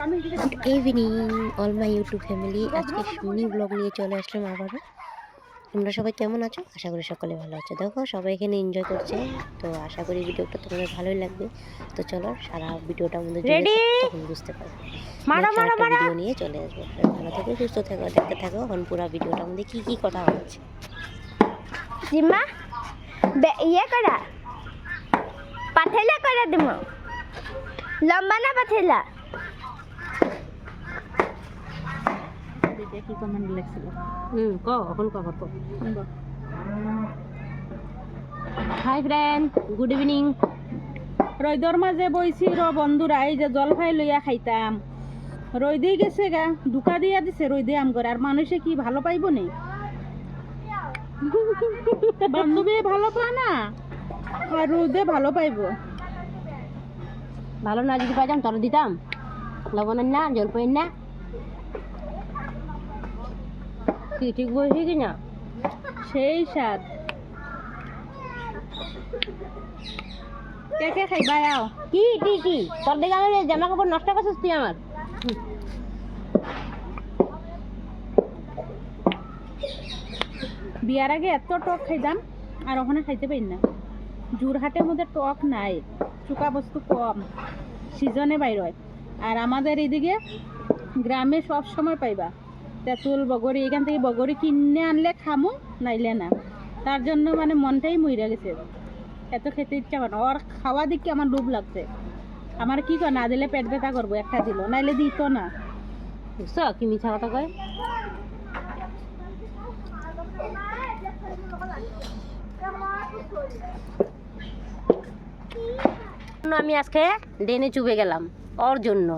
Evening all my YouTube family আজকে mini blog নিয়ে চলে আসলাম আবারও। তোমরা সবাই কেমন আছো? আশা করি সকলে ভালো আছো। দেখো সবাই এখানে এনজয় করছে। তো আশা করি ভিডিওটা তোমাদের ভালোই লাগবে। তো চলো সারা ভিডিওটা আমাদের? তখন বুঝতে পারবে। মারো, Next মারো, ভিডিও নিয়ে চলে আসব। ভালো থাকো সুস্থ থাকো দেখতে থাকো। এখন পুরো ভিডিওটা আমাদের কী কী কথা হচ্ছে। জিম্মা ইয়ে করা। পাথেলা করে দিম লম্বা না পাথেলা কি কমেন্ট লেখছিল হুম ক এখন কভার কর হাই ফ্রেন্ড গুড ইভিনিং রৈদর মাঝে বইছি র বন্ধুরা এই যে জলফাই লইয়া খাইতাম। রৈদেই গেছে গা দুকা দিয়া দিছে রৈদে আম করে আর মানুষে কি ভালো পাইব নি? বান্ধবী ভালো পায় না? আর রোদে ভালো পাইব। ভালো না যদি পাইতাম তাহলে দিতাম লবণের না জলপাইয়ের না। কি, ঠিক বলছি কি সেই স্বাদ। কে খাইবা আও। কি কি কি? তোর দেখে এই জামা কাপড় নষ্ট করছিস আমার? বিয়ার আগে এত টক খাইতাম আর ওখানে খাইতে পারি না। জোরহাটের মধ্যে টক নাই, চুকা বস্তু কম, সিজনে বাইর হয়। আর আমাদের এদিকে গ্রামে সব সময় পাইবা। তেঁতুল বগরি এখান থেকে বগরি কিনে আনলে খামু, নাইলে না। তার জন্য মানে মনটাই মইরা গেছে। এত খেতে ইচ্ছা করে ওর খাওয়া দিকে আমার লোভ লাগছে। আমার কি কর না দিলে পেট ব্যথা করব একটা দিল নাইলে দিত না। বুঝছ কি মিছা কথা কয়? আমি আজকে ডেনে চুবে গেলাম ওর জন্য